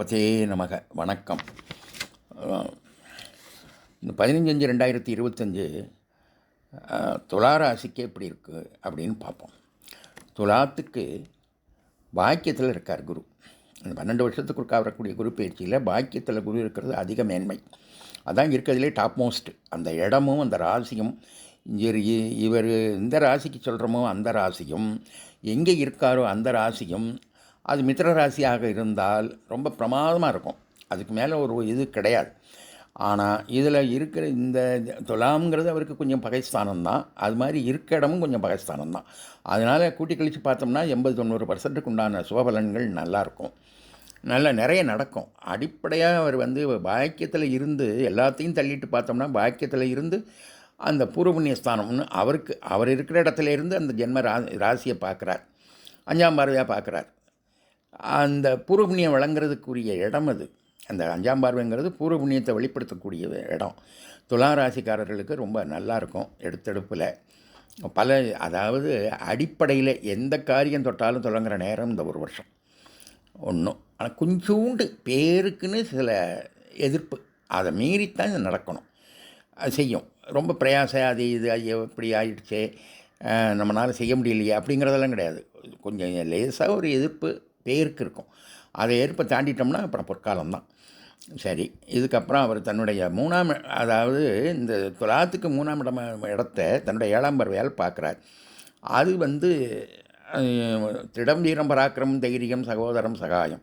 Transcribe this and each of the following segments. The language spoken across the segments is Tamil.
பதே நமக. வணக்கம். இந்த பதினஞ்சு ரெண்டாயிரத்தி இருபத்தஞ்சு துலா ராசிக்கு எப்படி இருக்குது அப்படின்னு பார்ப்போம். துலாத்துக்கு பாக்கியத்தில் இருக்கார் குரு. இந்த பன்னெண்டு வருஷத்துக்கு ஒருக்கா வரக்கூடிய குரு பயிற்சியில் பாக்கியத்தில் குரு இருக்கிறது அதிக மேன்மை. அதான் இருக்கிறதுலே டாப் மோஸ்ட் அந்த இடமும் அந்த ராசியும் இவர் இவர் இந்த ராசிக்கு சொல்கிறோமோ அந்த ராசியும் எங்கே இருக்காரோ அந்த ராசியும் அது மித்திர ராசியாக இருந்தால் ரொம்ப பிரமாதமாக இருக்கும். அதுக்கு மேலே ஒரு இது கிடையாது. ஆனால் இதில் இருக்கிற இந்த துலாம்ங்கிறது அவருக்கு கொஞ்சம் பகைஸ்தானம் தான் அது மாதிரி இருக்க இடமும் கொஞ்சம் பகைஸ்தானம் தான் அதனால் கூட்டி கழித்து பார்த்தோம்னா எண்பது தொண்ணூறு பர்சன்ட்டுக்கு உண்டான சுபபலன்கள் நல்லாயிருக்கும் நல்லா நிறைய நடக்கும். அடிப்படையாக அவர் வந்து பாக்கியத்தில் இருந்து எல்லாத்தையும் தள்ளிட்டு பார்த்தோம்னா பாக்கியத்தில் இருந்து அந்த பூர்வபுண்ணிய ஸ்தானம்னு அவருக்கு அவர் இருக்கிற இடத்துல இருந்து அந்த ஜென்ம ரா ராசியை பார்க்குறார். அஞ்சாம் பார்வையாக பார்க்குறார். அந்த பூர்வபுண்ணியம் வழங்குறதுக்குரிய இடம் அது. அந்த அஞ்சாம் பார்வைங்கிறது பூர்வபுண்ணியத்தை வெளிப்படுத்தக்கூடிய இடம். துலா ராசிக்காரர்களுக்கு ரொம்ப நல்லா இருக்கும் எடுத்தெடுப்பில். பல அதாவது அடிப்படையில் எந்த காரியம் தொட்டாலும் தொடங்குற நேரம் இந்த ஒரு வருஷம். ஒன்றும் ஆனால் கொஞ்சோண்டு பேருக்குன்னு சில எதிர்ப்பு. அதை மீறித்தான் இது நடக்கணும். அது செய்யும். ரொம்ப பிரயாச அது இது ஐயோ இப்படி ஆயிடுச்சே நம்மளால் செய்ய முடியலையே அப்படிங்கிறதெல்லாம் கிடையாது. கொஞ்சம் லேசாக ஒரு எதிர்ப்பு பேருக்கு இருக்கும். அதை ஏற்ப தாண்டிட்டோம்னா அப்புறம் பொற்காலம் தான் சரி இதுக்கப்புறம் அவர் தன்னுடைய மூணாம் அதாவது இந்த துலாத்துக்கு மூணாம் இடம் இடத்த தன்னுடைய ஏழாம் பறவையால் பார்க்குறார். அது வந்து திடம் வீரம் பராக்கிரமம் தைரியம் சகோதரம் சகாயம்.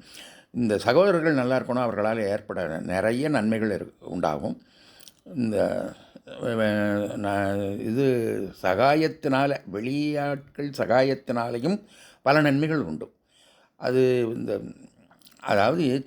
இந்த சகோதரர்கள் நல்லா இருக்கணும் அவர்களால் ஏற்பட நிறைய நன்மைகள் இரு உண்டாகும். இந்த இது சகாயத்தினால் வெளியாட்கள் சகாயத்தினாலையும் பல நன்மைகள் உண்டு. அது இந்த அதாவது தெரி